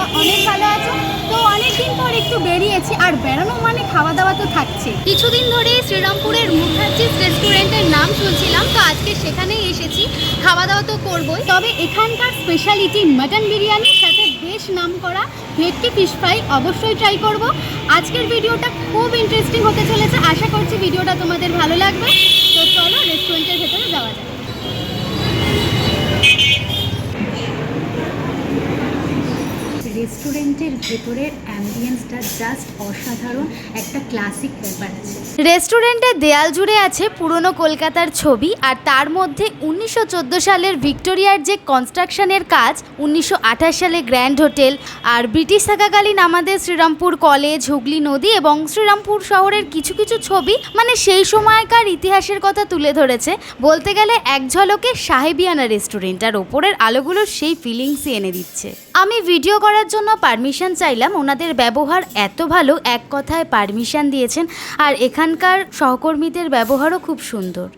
তোমরা অনেক ভালো আছো। তো অনেক দিন পর একটু বেরিয়েছি আর বেড়ানো মানে খাওয়া দাওয়া তো থাকছে কিছুদিন ধরে শ্রীরামপুরের মুখার্জিস রেস্টুরেন্টের নাম শুনছিলাম তো আজকে সেখানেই এসেছি। খাওয়া দাওয়া তো করবোই। তবে এখানকার স্পেশালিটি মাটন বিরিয়ানির সাথে বেশ নাম করা ভেটকি ফিশ ফ্রাই অবশ্যই ট্রাই করব। আজকের ভিডিওটা খুব ইন্টারেস্টিং হতে চলেছে। আশা করছি ভিডিওটা তোমাদের ভালো লাগবে। তো চলো রেস্টুরেন্টের ভেতরে যাওয়া যাক। রেস্টুরেন্টের ভেতরের অ্যাম্বিয়েন্সটা জাস্ট অসাধারণ, একটা ক্লাসিক ব্যাপার রেস্টুরেন্টের দেয়াল জুড়ে আছে পুরনো কলকাতার ছবি, আর তার মধ্যে উনিশশো চোদ্দ সালের ভিক্টোরিয়ার যে কনস্ট্রাকশনের কাজ, উনিশশো আঠাশ সালে গ্র্যান্ড হোটেল, আর ব্রিটিশ থাকাকালীন আমাদের শ্রীরামপুর কলেজ, হুগলি নদী এবং শ্রীরামপুর শহরের কিছু কিছু ছবি মানে সেই সময়কার ইতিহাসের কথা তুলে ধরেছে। বলতে গেলে এক ঝলকে সাহেবিয়ানা রেস্টুরেন্ট আর ওপরের আলোগুলো সেই ফিলিংসই এনে দিচ্ছে। আমি ভিডিও করার জন্য পারমিশন চাইলাম। ওনাদের ব্যবহার এত ভালো, এক কথায় পারমিশন দিয়েছেন। আর এখানকার সহকর্মীদের ব্যবহারও খুব সুন্দর।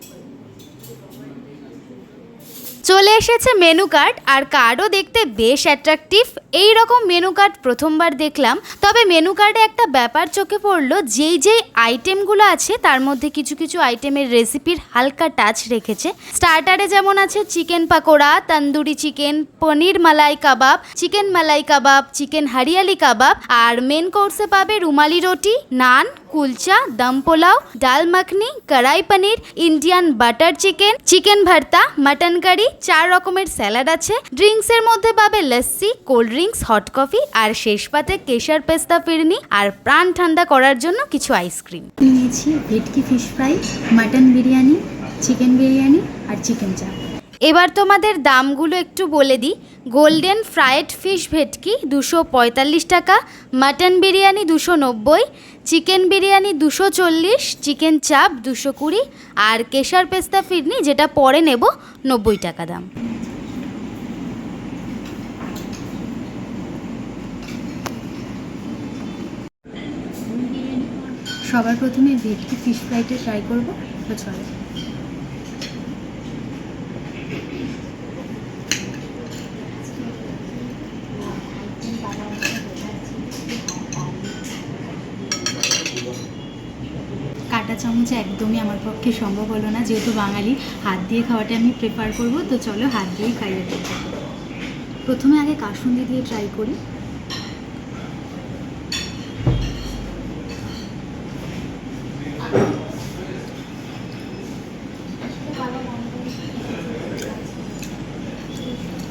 চলে এসেছে মেনু কার্ড আর কার্ডও দেখতে বেশ অ্যাট্রাকটিভ এই রকম মেনু কার্ড প্রথমবার দেখলাম, তবে মেনু কার্ডে একটা ব্যাপার চোখে পড়ল, যেই যেই আইটেমগুলো আছে, তার মধ্যে কিছু কিছু আইটেমের রেসিপির হালকা টাচ রেখেছে। স্টার্টারে যেমন আছে chicken pakora, tandoori chicken paneer malai kebab chicken malai kebab chicken hariyali kebab, আর মেন কোর্সে পাবে রুমালি রুটি, নান কুলচা, দম pulao, dal makhani, kadai paneer, Indian butter chicken chicken bharta, mutton curry, চার রকমের স্যালাড আছে। ড্রিঙ্কসের মধ্যে পাবে lassi, cold drinks, hot coffee আর শেষ পাতে কেশর পেস্তা ফিরনি আর প্রাণ ঠান্ডা করার জন্য কিছু আইসক্রিম। নিয়েছি bhetki fish fry, mutton biryani, chicken biryani আর চিকেন চাপ। এবার তোমাদের দামগুলো একটু বলে দিই। গোল্ডেন ফ্রায়েড ফিশ ভেটকি দুশো পঁয়তাল্লিশ টাকা মাটন বিরিয়ানি দুশো নব্বই চিকেন বিরিয়ানি দুশো চল্লিশ চিকেন চাপ দুশো কুড়ি, আর কেশর পেস্তা ফিরনি যেটা পরে নেব নব্বই টাকা দাম। সবার প্রথমে ভেটকি ফিশ ফ্রাইটা ট্রাই করব। চলো কাটা চামচে একদমই আমার পক্ষে সম্ভব হলো না। যেহেতু বাঙালি, হাত দিয়ে খাওয়াটা আমি প্রেফার করব, তো চলো হাত দিয়েই খাইয়ে দেবো প্রথমে আগে কাসুন্দি দিয়ে ট্রাই করি।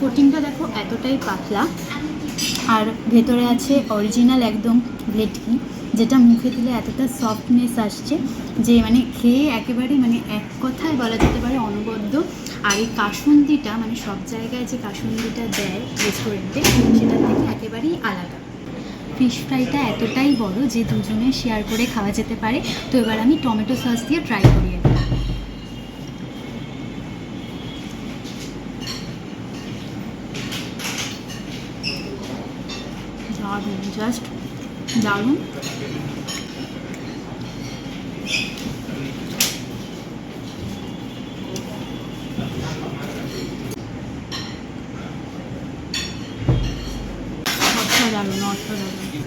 কোটিংটা দেখো এতটাই পাতলা। আর ভেতরে আছে অরিজিনাল একদম ভেটকি। যেটা মুখে দিলে এতটা সফটনেস আসছে যে মানে খেয়ে একেবারে মানে এক কথায় বলা যেতে পারে অনবদ্য। আর এই কাসুন্দিটা মানে সব জায়গায় যে কাসুন্দিটা দেয় রেস্টুরেন্টে সেটার থেকে একেবারেই আলাদা। ফিশ ফ্রাইটা এতটাই বড় যে দুজনে শেয়ার করে খাওয়া যেতে পারে। তো এবার আমি টমেটো সস দিয়ে ট্রাই করিয়ে জাস্ট দারুণ।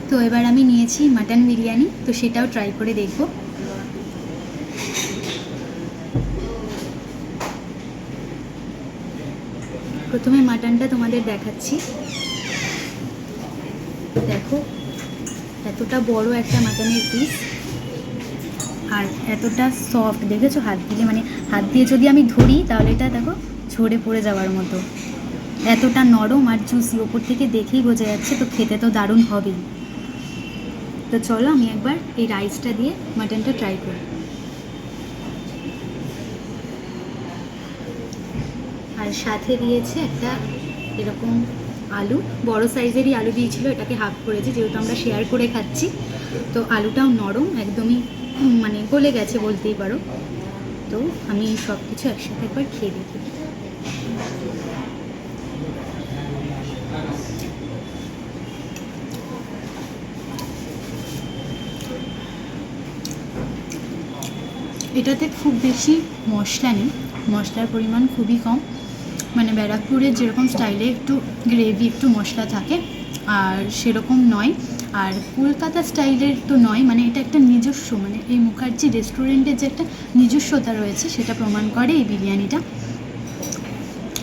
তো এবার আমি নিয়েছি মাটন বিরিয়ানি, তো সেটাও ট্রাই করে দেখব। প্রথমে মাটনটা তোমাদের দেখাচ্ছি। দেখো। এতটা বড় একটা মাটনের পিস আর এতটা সফট দেখেছ? হাত দিলে মানে হাত দিয়ে যদি আমি ধরি, তাহলে এটা দেখো, ঝরে পড়ে যাওয়ার মতো। এতটা নরম আর জুসি ওপর থেকে দেখেই বোঝা যাচ্ছে, তো খেতে তো দারুণ হবেই। তো চলো, আমি একবার এই রাইসটা দিয়ে মাটনটা ট্রাই করি। আর সাথে দিয়েছে একটা এরকম আলু, বড় সাইজেরই আলু দিয়েছিল, এটাকে হাফ করেছি, যেহেতু আমরা শেয়ার করে খাচ্ছি। তো আলুটাও নরম, একদমই মানে গলে গেছে বলতেই পারো। তো আমি সব কিছু একসাথে একবার খেয়ে দেখি। এটাতে খুব বেশি মশলা নেই। মশলার পরিমাণ খুবই কম। মানে ব্যারাকপুরের যেরকম স্টাইলে একটু গ্রেভি একটু মশলা থাকে, আর সেরকম নয়। আর কলকাতা স্টাইলের তো নয় মানে এটা একটা নিজস্ব মানে এই মুখার্জি রেস্টুরেন্টের যে একটা নিজস্বতা রয়েছে, সেটা প্রমাণ করে এই বিরিয়ানিটা।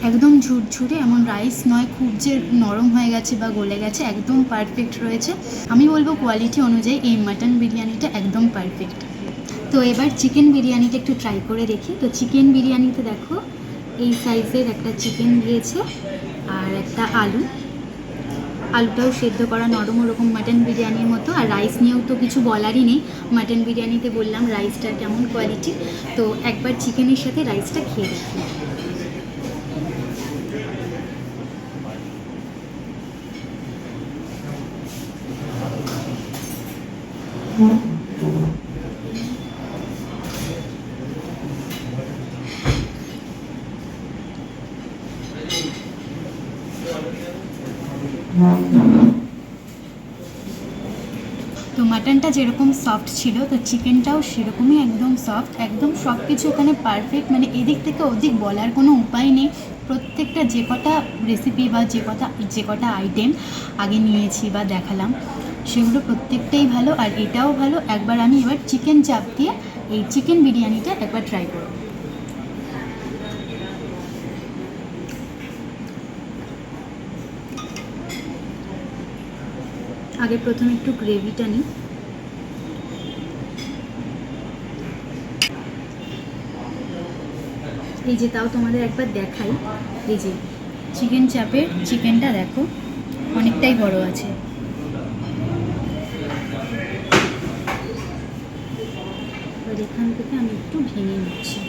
একদম ঝুরঝুরে, এমন রাইস নয়, খুব যে নরম হয়ে গেছে বা গলে গেছে, একদম পারফেক্ট রয়েছে। আমি বলব কোয়ালিটি অনুযায়ী এই মাটন বিরিয়ানিটা একদম পারফেক্ট তো এবার চিকেন বিরিয়ানিটা একটু ট্রাই করে দেখি। তো চিকেন বিরিয়ানিতে দেখো এই সাইজের একটা চিকেন দিয়েছে আর একটা আলু। আলুটাও সেদ্ধ করা নরম, ওরকম মাটন বিরিয়ানির মতো। আর রাইস নিয়েও তো কিছু বলারই নেই। মাটন বিরিয়ানিতে বললাম রাইসটার কেমন কোয়ালিটি তো একবার চিকেনের সাথে রাইসটা খেয়ে দেখি। তো মাটনটা যেরকম সফট ছিল, তো চিকেনটাও সেরকমই একদম সফট একদম সব কিছু ওখানে পারফেক্ট মানে এদিক থেকে ওদিক বলার কোনো উপায় নেই। প্রত্যেকটা যে কটা রেসিপি বা যে কটা যে কটা আইটেম আগে নিয়েছি বা দেখালাম, সেগুলো প্রত্যেকটাই ভালো, আর এটাও ভালো। একবার আমি এবার চিকেন চাপ দিয়ে এই চিকেন বিরিয়ানিটা একবার ট্রাই করব। আগে প্রথমে একটু গ্রেভিটা নিই। এই যে তাও তোমাদের একবার দেখাই। এই যে চিকেন চাপের চিকেনটা দেখো, অনেকটাই বড় আছে। এখান থেকে আমি একটু ভেঙে নিচ্ছি।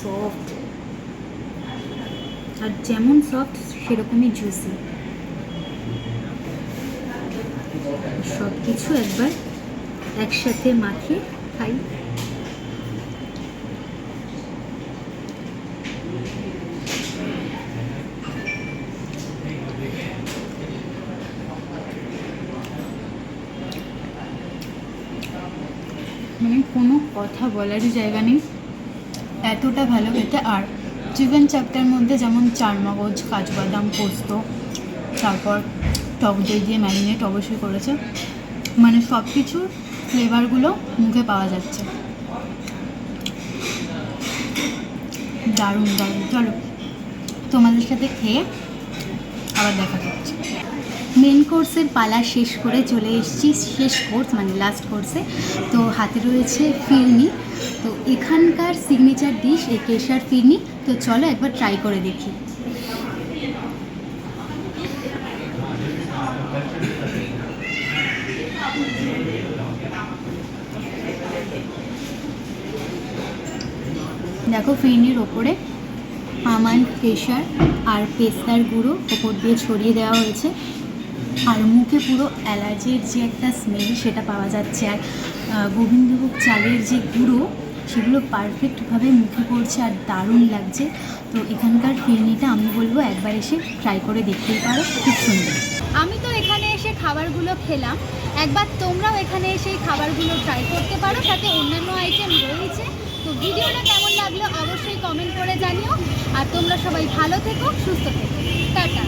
সফট আর যেমন সফট সেরকমই জুসি সব কিছু একবার একসাথে মাখিয়ে খাই। মানে কোনো কথা বলারই জায়গা নেই। এতটা ভালো খেতে আর চিকেন চাপটার মধ্যে যেমন চারমগজ কাজু বাদাম, পোস্ত, তারপর টক দই দিয়ে ম্যারিনেট অবশ্যই করেছে। মানে সব কিছুর ফ্লেভারগুলো মুখে পাওয়া যাচ্ছে। দারুণ দারুণ। চলো, তোমাদের সাথে খেয়ে আবার দেখা যাচ্ছে মেন কোর্সের পালা শেষ করে চলে এসেছি। শেষ কোর্স মানে লাস্ট কোর্সে তো হাতে রয়েছে ফিরনি। তো এখানকার সিগনেচার ডিশ এই কেশার ফিরনি। তো চলো একবার ট্রাই করে দেখি। দেখো ফিরনির ওপরে আমান্ড কেশার আর পেস্তার গুঁড়ো ওপর দিয়ে ছড়িয়ে দেওয়া হয়েছে। আর মুখে পুরো অ্যালার্জির যে একটা স্মেল সেটা পাওয়া যাচ্ছে। আর গোবিন্দভোগ চালের যে গুঁড়ো সেগুলো পারফেক্টভাবে মুখে পড়ছে আর দারুণ লাগছে। তো এখানকার ফিরনিটা আমি বলব একবার এসে ট্রাই করে দেখতেই পারো, খুব সুন্দর। আমি তো এখানে এসে খাবারগুলো খেলাম। একবার তোমরাও এখানে এসে খাবারগুলো ট্রাই করতে পারো, সাথে অন্যান্য আইটেম রয়েছে। তো ভিডিওটা কেমন লাগল অবশ্যই কমেন্ট করে জানিও। আর তোমরা সবাই ভালো থেকো, সুস্থ থেকো। টাটা।